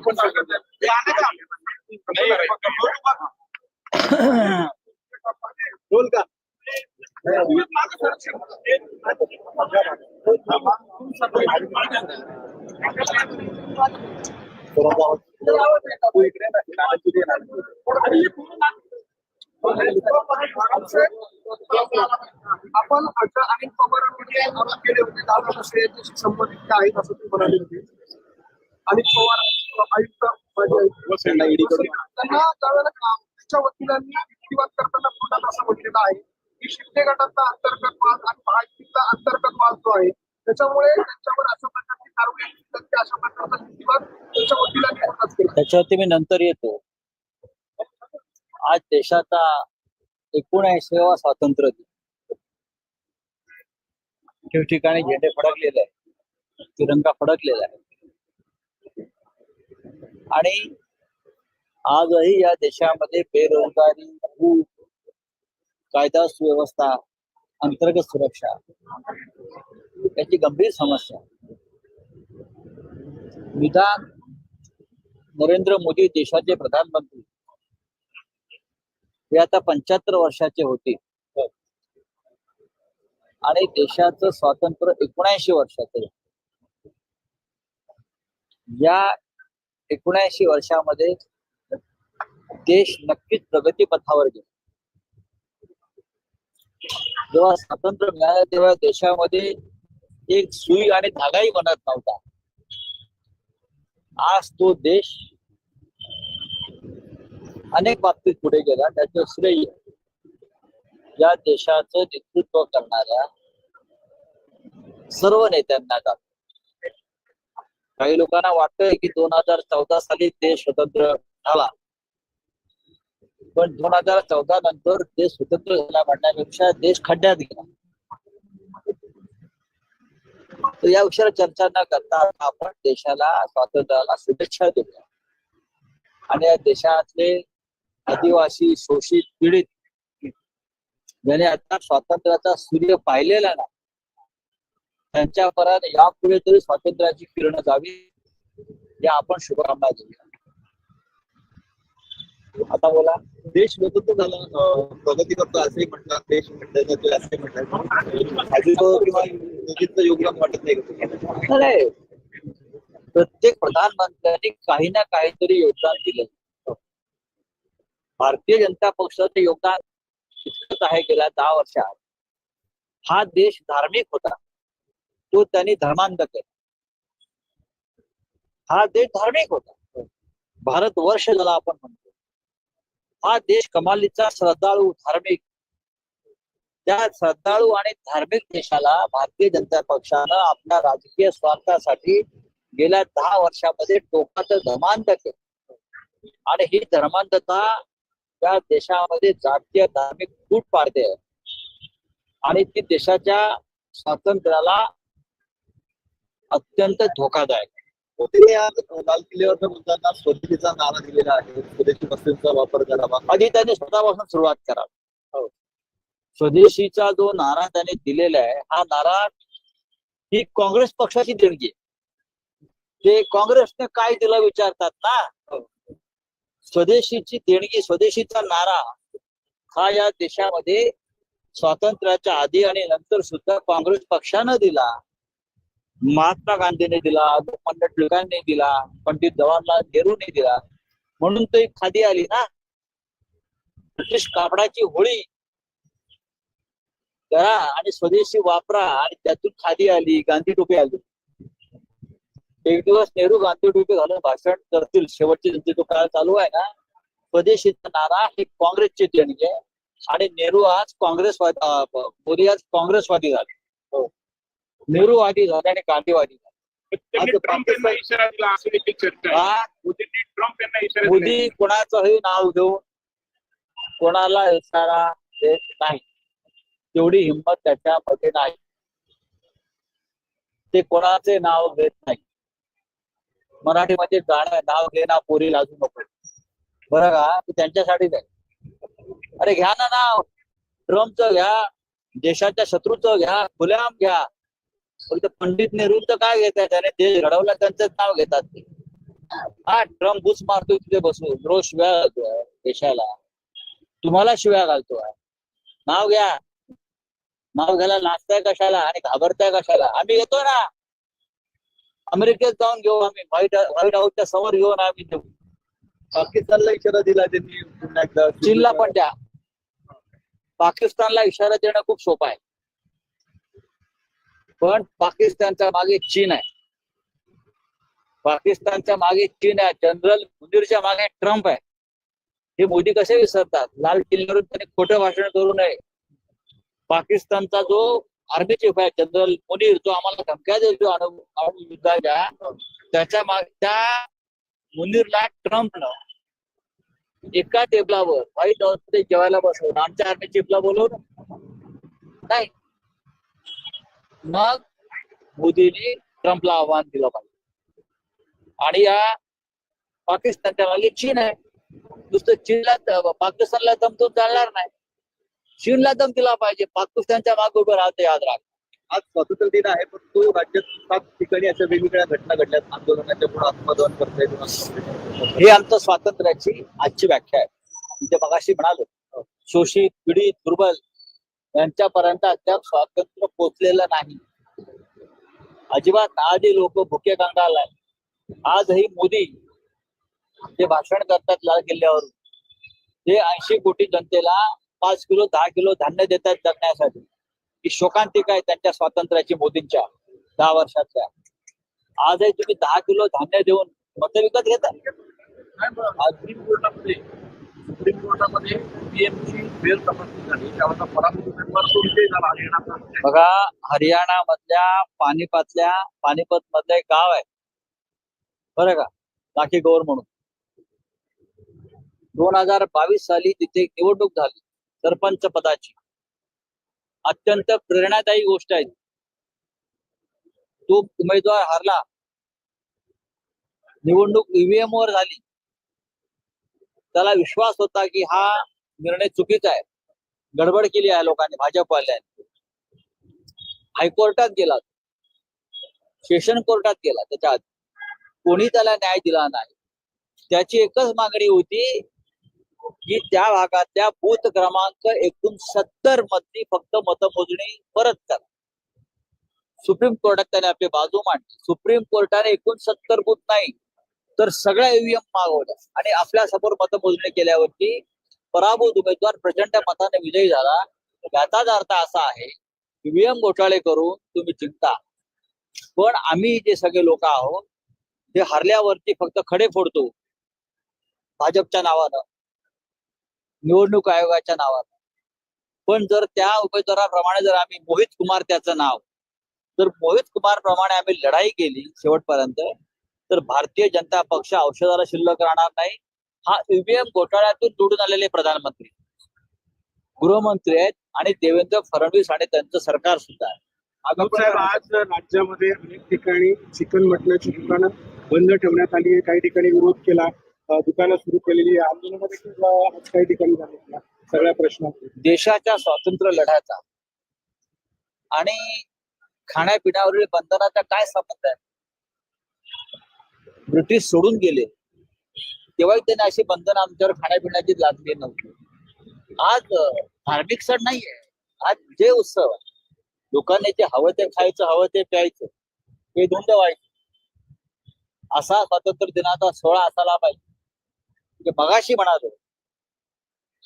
आपण बोल का. आपण आता अनेक पवारांमध्ये आरोप केले होते यांच्याशी संबंधित आहेत असं ते म्हणाले होते. अनेक पवार आयुक्त माजी आयुक्त वसईला ED कडून. त्यांना त्यावेळेला काँग्रेसच्या वकिलांनी युक्तिवाद करताना खोटात असं म्हटलेलं आहे. की शिंदे गटाचा अंतर्गत वाद आणि महायुतीचा अंतर्गत वाद जो आहे त्याच्यामुळे त्यांच्यावर अशा प्रकारची कारवाई केली जाते, अशा प्रकारचा युक्तिवाद त्यांच्या वकिलांनी खोटात केला त्याच्यावरती मी नंतर येतो. आज देशाचा एकोणऐंशीवा स्वातंत्र्य दिन. ठिकठिकाणी झेंडे फडकलेले आहे तिरंगा फडकलेला आहे. आणि आजही या देशामध्ये बेरोजगारी भूक कायदा सुव्यवस्था अंतर्गत सुरक्षा याची गंभीर समस्या निदान नरेंद्र मोदी देशाचे प्रधानमंत्री हे आता पंच्याहत्तर वर्षाचे होते. आणि देशाचं स्वातंत्र्य एकोणऐंशी वर्षाचे या एकोणऐंशी वर्षामध्ये देश नक्कीच प्रगतीपथावर गेला जेव्हा स्वातंत्र्य मिळालं तेव्हा देशामध्ये एक सुई आणि धागाही बनत नव्हता. आज तो देश अनेक बाबतीत पुढे गेला. त्याचं श्रेय या देशाचं नेतृत्व करणाऱ्या सर्व नेत्यांना जात. काही लोकांना वाटतंय की दोन हजार चौदा साली देश स्वतंत्र झाला. पण दोन हजार चौदा नंतर देश स्वतंत्र झाला म्हणण्यापेक्षा देश खड्ड्यात गेला. तर या विषयावर चर्चा न करता आपण देशाला स्वातंत्र्याला शुभेच्छा देऊया. आणि या देशातले आदिवासी शोषित पीडित ज्याने आता स्वातंत्र्याचा सूर्य पाहिलेला त्यांच्या त्यांच्यापर्यंत यापुढे तरी स्वातंत्र्याची किरण जावी या आपण शुभकामना देऊया. आता बोला देश स्वतंत्र झाला प्रगती करतो असे म्हणतात देश म्हणतात असे म्हणतात योगदान वाटत नाही नाही प्रत्येक प्रधानमंत्र्यांनी काही ना काहीतरी योगदान दिलं. भारतीय जनता पक्षाचं योगदान इतकंच आहे गेल्या दहा वर्षात. हा देश धार्मिक होता. तो त्यांनी धर्मांध केला. हा देश धार्मिक होता. भारत वर्ष ज्याला आपण म्हणतो. हा देश कमालीचा श्रद्धाळू धार्मिक. त्या श्रद्धाळू आणि धार्मिक देशाला भारतीय जनता पक्षानं आपल्या राजकीय स्वार्थासाठी गेल्या दहा वर्षामध्ये टोकाचं धर्मांध केलं. आणि ही धर्मांधता त्या देशामध्ये जातीय धार्मिक फूट पाडते आणि ती देशाच्या स्वातंत्र्याला अत्यंत धोकादायक. मोदींनी आज लाल किल्ल्यावर बोलताना स्वदेशीचा नारा दिलेला आहे. स्वदेशी वस्तूंचा वापर करावा. आधी त्यांनी स्वतःपासून सुरुवात करावी. स्वदेशीचा जो नारा त्याने दिलेला आहे हा नारा ही काँग्रेस पक्षाची देणगी आहे. ते काँग्रेसने काय दिलं विचारतात ना? स्वदेशीची देणगी स्वदेशीचा नारा हा या देशामध्ये स्वातंत्र्याच्या आधी आणि नंतर सुद्धा काँग्रेस पक्षानं दिला. महात्मा गांधीने दिला लोकमान्य टिळकांनी दिला पंडित जवाहरलाल नेहरूने दिला. म्हणून तो खादी आली ना. ब्रिटिश कापडाची होळी करा आणि स्वदेशी वापरा आणि त्यातून खादी आली गांधी टोपी आली. एक दिवस नेहरू गांधी टोपी घालून भाषण करतील. शेवटची त्यांची तो काळ चालू आहे ना. स्वदेशीचा नारा हे काँग्रेसचे देणगी. आणि नेहरू आज काँग्रेसवादी मोदी आज काँग्रेसवादी झाले. नेहरूवादी झाले आणि गांधीवादी झाले. त्यांनी आता ट्रम्प यांना पाकिस्तान- इशारा दिला अशी देखील चर्चा आहे. मोदींनी ट्रम्प यांना इशारा दिला. मोदी कोणाचंही नाव घेऊन कोणाला इशारा देत नाही. तेवढी हिंमत त्याच्यामध्ये नाही. ते कोणाचे नाव घेत नाही. मराठीमध्ये गाणं नाव घे ना पोरी लाजू नको. बरं का? ते त्यांच्यासाठीच आहे अरे घ्या ना नाव. ट्रम्पचं घ्या देशाच्या शत्रूचं घ्या खुल्याम घ्या. फक्त पंडित नेहरूंचं काय घेत आहे? त्याने देश घडवला त्यांचंच नाव घेतात ते. हा ट्रम्प बुच मारतोय तिथे बसून. रोज शिव्या घालतोय देशाला. तुम्हाला शिव्या घालतोय नाव घ्या. नाव घ्यायला नाचताय कशाला आणि घाबरताय कशाला? आम्ही येतो ना. अमेरिकेत जाऊन घेऊ आम्ही. व्हाईट व्हाईट हाऊसच्या समोर घेऊन आम्ही देऊ पाकिस्तानला इशारा दिला त्यांनी पुन्हा एकदा. चीनला पण द्या. पाकिस्तानला इशारा देणं खूप सोपं आहे. पण पाकिस्तानच्या मागे चीन आहे. पाकिस्तानच्या मागे चीन आहे. जनरल मुनीरच्या मागे ट्रम्प आहे. हे मोदी कसे विसरतात? लाल किल्ल्यावरून त्यांनी खोटं भाषण करू नये. पाकिस्तानचा जो आर्मी चीफ आहे जनरल मुनीर जो आम्हाला धमक्या देतो युद्धाच्या त्याच्या माग त्या मुनीरला ट्रम्पनं एका टेबलावर व्हाईट हाऊसमध्ये जेवायला बसवलं. आमच्या आर्मी चीफला बोलवलं. नाही. मग मोदींनी ट्रम्पला आव्हान दिलं पाहिजे. आणि या पाकिस्तानच्या मागे चीन आहे. नुसतं चीनला पाकिस्तानला दमतून चालणार नाही. चीनला दम दिला पाहिजे. पाकिस्तानच्या मागे उभं राहते याद राख आज स्वातंत्र्य दिन आहे पण तो राज्यात सात ठिकाणी अशा वेगवेगळ्या घटना घडल्यात. आंदोलनाच्या पुढे आत्मदहन करतायत हे आमचं स्वातंत्र्याची आजची व्याख्या आहे. म्हणजे मगाशी म्हणालो शोषित पीडित दुर्बल यांच्यापर्यंत अद्याप स्वातंत्र्य पोचलेलं नाही. अजिबात आधी लोक भुके कंगाल आहे आजही मोदी जे भाषण करतात लाल किल्ल्यावर ते ऐंशी कोटी जनतेला पाच किलो दहा किलो धान्य देतात जगण्यासाठी. ही शोकांतिका आहे त्यांच्या स्वातंत्र्याची मोदींच्या दहा वर्षातल्या. आजही तुम्ही दहा किलो धान्य देऊन मत विकत घेता? सुप्रीम कोर्टामध्ये पीएमची तपासणी झाली. पराभूत उमेदवार झाला हरियाणाचा बघा हरियाणा मधल्या पानिपतल्या पानिपत मधलं एक गाव आहे. बरं का? लाखी गौर म्हणून. दोन हजार बावीस साली तिथे निवडणूक झाली सरपंच पदाची. अत्यंत प्रेरणादायी गोष्ट आहे तो. उमेदवार हरला. निवडणूक ईव्हीएम वर झाली. त्याला विश्वास होता की हा निर्णय चुकीचा आहे. गडबड केली आहे लोकांनी भाजपवाल्याने. हायकोर्टात गेला. सेशन कोर्टात गेला त्याच्या आधी. कोणी त्याला न्याय दिला नाही. त्याची एकच मागणी होती की त्या भागातल्या बूथ क्रमांक एकोणसत्तरमध्ये फक्त मतमोजणी परत करा. सुप्रीम कोर्टात त्याने आपली बाजू मांडली. सुप्रीम कोर्टाने एकोणसत्तर बूथ नाही. तर सगळ्या ईव्हीएम मागवल्या. आणि आपल्यासमोर मतमोजणी केल्यावरती पराभूत उमेदवार प्रचंड मताने विजयी झाला. याचाच अर्थ असा आहे ईव्हीएम घोटाळे करून तुम्ही जिंकता. पण आम्ही जे सगळे लोक आहोत ते हरल्यावरती फक्त खडे फोडतो. भाजपच्या नावानं. निवडणूक आयोगाच्या नावानं. पण जर त्या उमेदवाराप्रमाणे जर आम्ही मोहित कुमार त्याचं नाव तर मोहित कुमार प्रमाणे आम्ही लढाई केली शेवटपर्यंत तर भारतीय जनता पक्ष औषधाला शिल्लक राहणार नाही. हा ईव्हीएम घोटाळ्यातून निवडून आलेले प्रधानमंत्री. गृहमंत्री आहेत आणि देवेंद्र फडणवीस आणि त्यांचं सरकार सुद्धा आहे. साहेब आज राज्यामध्ये अनेक ठिकाणी चिकन मटणाची दुकानं बंद ठेवण्यात आली आहे. काही ठिकाणी विरोध केला. दुकानं सुरू केलेली आज काही ठिकाणी सगळ्या प्रश्नात देशाच्या स्वातंत्र्य लढ्याचा आणि खाण्यापिण्यावरील बंधनाचा काय संबंध आहे? ब्रिटिश सोडून गेले तेव्हाही त्यांनी अशी बंधन आमच्यावर खाण्यापिण्याची लादली नव्हती. आज धार्मिक सण नाहीये. आज जे उत्सव आहे लोकांनी जे हवं ते खायचं हवं ते प्यायचं हे धुंद व्हायचं. असा स्वातंत्र्य दिनाचा सोहळा असायला पाहिजे. म्हणजे मगाशी म्हणालो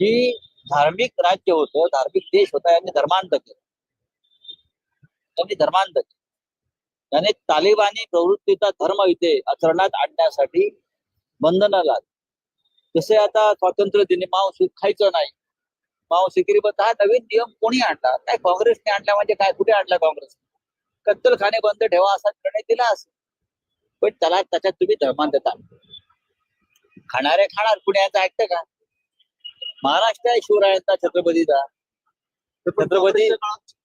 की धार्मिक राज्य होतं धार्मिक देश होता यांनी धर्मांत केलं. त्यांनी धर्मांत केलं. त्याने तालिबानी प्रवृत्तीचा धर्म इथे आचरणात आणण्यासाठी बंधन लाद जसे आता स्वातंत्र्य दिने मांस खायचं नाही. मांस विक्रीबद्द हा नवीन नियम कोणी आणला? काय काँग्रेसने आणला म्हणजे काय? कुठे आणला काँग्रेस? कत्तलखाने बंद ठेवा असा निर्णय दिला असेल. पण त्याला त्याच्यात तुम्ही धर्मांतता खाणारे खाणार कुणी यांचं ऐकतं का? महाराष्ट्र आहे शिवरायांचा छत्रपतीचा. छत्रपती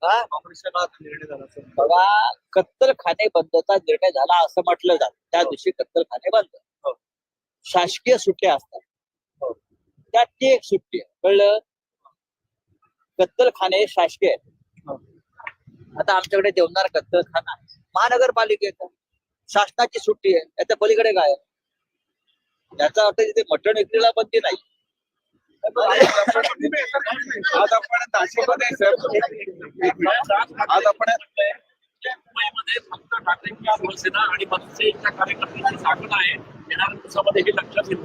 हा? बघा कत्तलखाने बंदचा निर्णय झाला असं म्हटलं जात त्या दिवशी कत्तलखाने बंद हो. शासकीय सुट्ट्या असतात हो. त्यात ती एक सुट्टी आहे कळलं कत्तलखाने शासकीय आहेत. हो. आता आमच्याकडे देवनार कत्तलखाना आहे महानगरपालिकेचा शासनाची सुट्टी आहे याच्या पलीकडे काय? याचा अर्थ तिथे मटण विक्रीला बंदी नाही आज आपण नाशिकमध्ये सर आज आपण मुंबईमध्ये फक्त ठाकरेंच्या शिवसेना आणि मनसेच्या कार्यकर्त्यांची साखर आहे येणाऱ्या दिवसामध्ये हे लक्षात येईल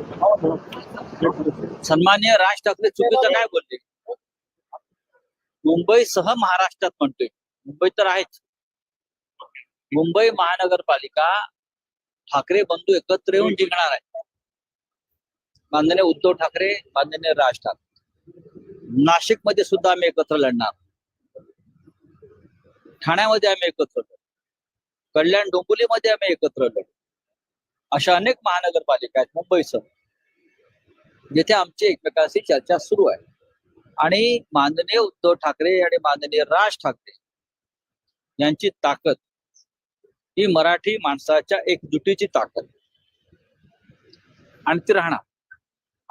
सन्मान्य राज ठाकरे चुकीचं काय बोलले? मुंबईसह महाराष्ट्रात म्हणतोय. मुंबई तर आहेच. मुंबई महानगरपालिका ठाकरे बंधू एकत्र येऊन जिंकणार आहे. माननीय उद्धव ठाकरे माननीय राज ठाकरे. नाशिकमध्ये सुद्धा आम्ही एकत्र लढणार. ठाण्यामध्ये आम्ही एकत्र लढू कल्याण डोंबिवलीमध्ये आम्ही एकत्र लढू अशा अनेक महानगरपालिका आहेत मुंबईसह जिथे आमची एकमेकांशी चर्चा सुरू आहे. आणि माननीय उद्धव ठाकरे आणि माननीय राज ठाकरे यांची ताकद ही मराठी माणसाच्या एकजुटीची ताकद आणि ती राहणार.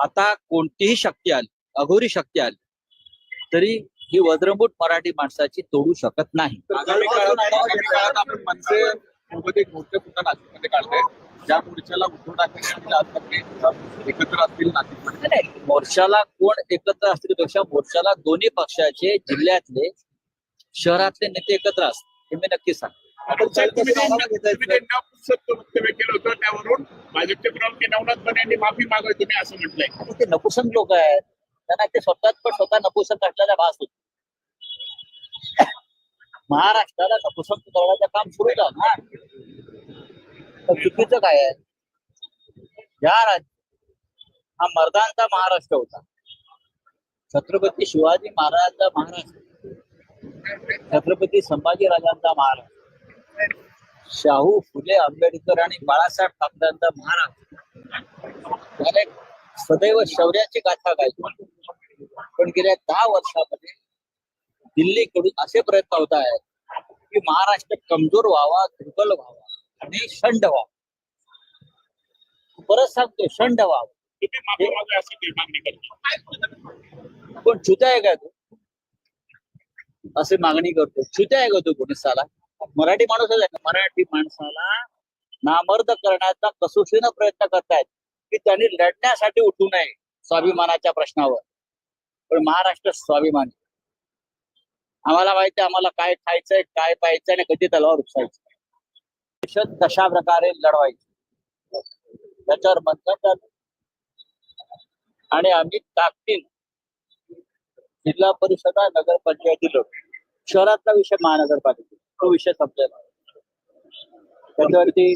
आता कोणतीही शक्ती आली अघोरी शक्ती आली तरी ही वज्रमूठ मराठी माणसाची तोडू शकत नाही. ज्या मोर्चाला उद्धव ठाकरे एकत्र असतील. मोर्चाला कोण एकत्र असतील पेक्षा मोर्चाला दोन्ही पक्षाचे जिल्ह्यातले शहरातले नेते एकत्र असतील हे मी नक्की सांग केलं होतं त्यावरून. भाजपचे प्रवक्ते नवनाथ बने यांनी माफी मागावी तुम्ही असं म्हटलंय. ते नपुसक लोक आहेत. त्यांना ते स्वतःच पण स्वतः नपुसक असल्याचा भास होतो. महाराष्ट्राला नपुसक करण्याचं काम सुरू झालं ना. तर चुकीचं काय आहे? या राज्य हा मर्दांचा महाराष्ट्र होता. छत्रपती शिवाजी महाराजांचा महाराष्ट्र. छत्रपती संभाजी राजांचा महाराष्ट्र. शाहू फुले आंबेडकर आणि बाळासाहेब ठाकरेंचा महाराष्ट्र त्याने सदैव शौर्याची गाथा गायची पण गेल्या दहा वर्षामध्ये दिल्लीकडून असे प्रयत्न होत आहेत की महाराष्ट्र कमजोर व्हावा दुर्बल व्हावा आणि शंड व्हावा. परत सांगतो शंड व्हावा. पण छुत्या आहे का तू? असे मागणी करतो. छुत्या आहे का तू पोलिसाला मराठी माणूसच आहे मराठी माणसाला नामर्द करण्याचा कसोशीनं प्रयत्न करतायत की त्यांनी लढण्यासाठी उठू नये स्वाभिमानाच्या प्रश्नावर. पण महाराष्ट्र स्वाभिमान आम्हाला माहिती आहे आम्हाला काय खायचंय काय पाहायचंय आणि कधी तलावर उपसायचं. देशात कशा प्रकारे लढवायचं? त्याच्यावर मंथन आणि आम्ही ताकदीन जिल्हा परिषदा नगरपंचायती लोक शहरातला विषय महानगरपालिका तो विषय संपलेला त्याच्यावरती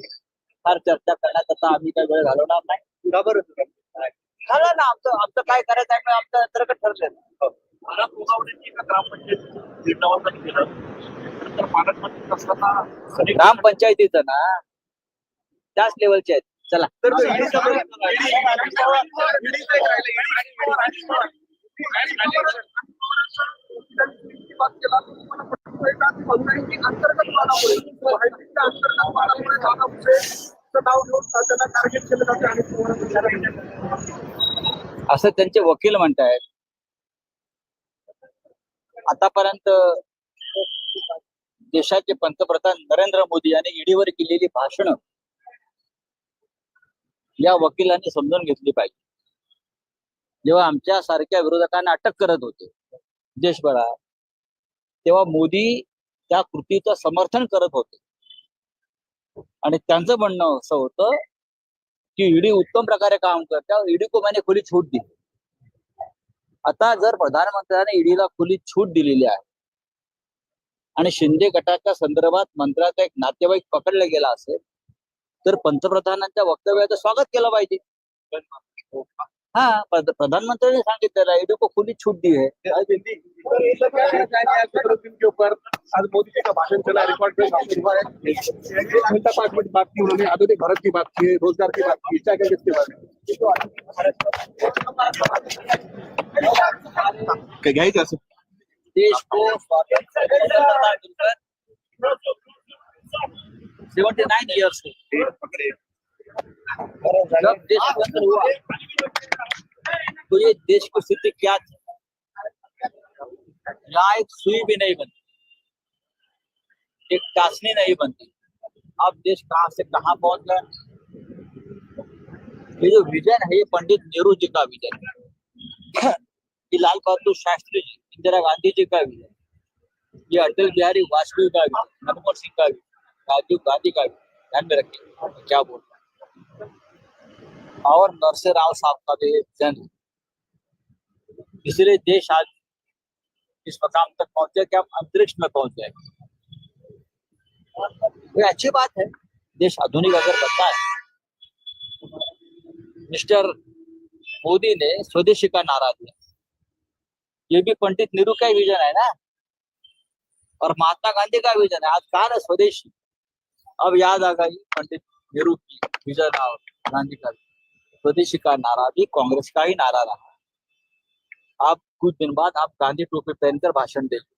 फार चर्चा करण्यात आता आम्ही काही वेळ घालवणार नाही का बरं झालं ना आमचं आमचं काय करायचं आहे आमचं अंतर्गत ठरलेलं मला पुरवण्याची एका ग्रामपंचायत निर्णयावर केलं नंतर पालकमंत्री असताना अनेक ग्रामपंचायतीचं ना त्याच लेवलचे आहेत चला तर तो अंतर्गत वादामुळे अंतर्गत वादामुळे दादा भुसेचं नाव घेऊन त्यांना टार्गेट केलं जाते आणि तुम्हाला असं त्यांचे वकील म्हणतायत. आतापर्यंत देशाचे पंतप्रधान नरेंद्र मोदी यांनी ईडीवर केलेली भाषणं या वकिलांनी समजून घेतली पाहिजे. जेव्हा आमच्या सारख्या विरोधकांना अटक करत होते देशभरात तेव्हा मोदी त्या कृतीचं समर्थन करत होते. आणि त्यांचं म्हणणं असं होतं की ईडी उत्तम प्रकारे काम करते ईडी को मैंने खुली छूट दिली. आता जर प्रधानमंत्र्याने ईडीला खुली छूट दिलेली आहे आणि शिंदे गटाच्या संदर्भात मंत्र्याचा एक नातेवाईक पकडला गेला असेल तर पंतप्रधानांच्या वक्तव्याचं स्वागत केलं पाहिजे. हा प्रध- प्रधानमंत्र्यांनी सांगितलेलं ईडी को खुली छूट दी है तो इसका क्या है कि आज जबरदस्ती के ऊपर आज मोदी जी का भाषण चला रिकॉर्ड पे सामने हुआ है एक घंटा पांच मिनट बात की उन्होंने आधुनिक भारत की बात की है रोजगार की बात की क्या क्या इसके बारे में काय घ्यायचं असं देश को स्वातंत्र सेवेंटी नाइन ईयर्स जब देश स्वतंत्र हुआ तो ये देश की स्थिति क्या थी? यहाँ एक सुई भी नहीं बनती, एक टासनी नहीं बनती। अब देश कहाँ से कहाँ पहुँच गया? ये जो विजन है, ये पंडित नेहरू जी का विजन है। ये लाल बहादुर शास्त्री जी, इंदिरा गांधी जी का विजन ये अटल बिहारी वाजपेयी का विजन मनमोहन सिंह का विजन राजीव गांधी का विजन ध्यान में रखिए, क्या बोल रहा और नरसिंह राव साहब का भी विजन है इसलिए देश आज इस मकाम तक पहुँचे कि हम अंतरिक्ष में पहुँच गए ये अच्छी बात है। देश आधुनिक अगर बनता है, मिस्टर मोदी ने स्वदेशी का नारा दिया। ये भी पंडित नेहरू का विजन है ना? और महात्मा गांधी का विजन है। आज कहा स्वदेशी? अब याद आ गई पंडित नेहरू की विजन और गांधी का स्वदेशी का नारा भी कांग्रेस का ही नारा रहा। आप कुछ दिन बाद आप गांधी टोपी पहनकर भाषण देंगे।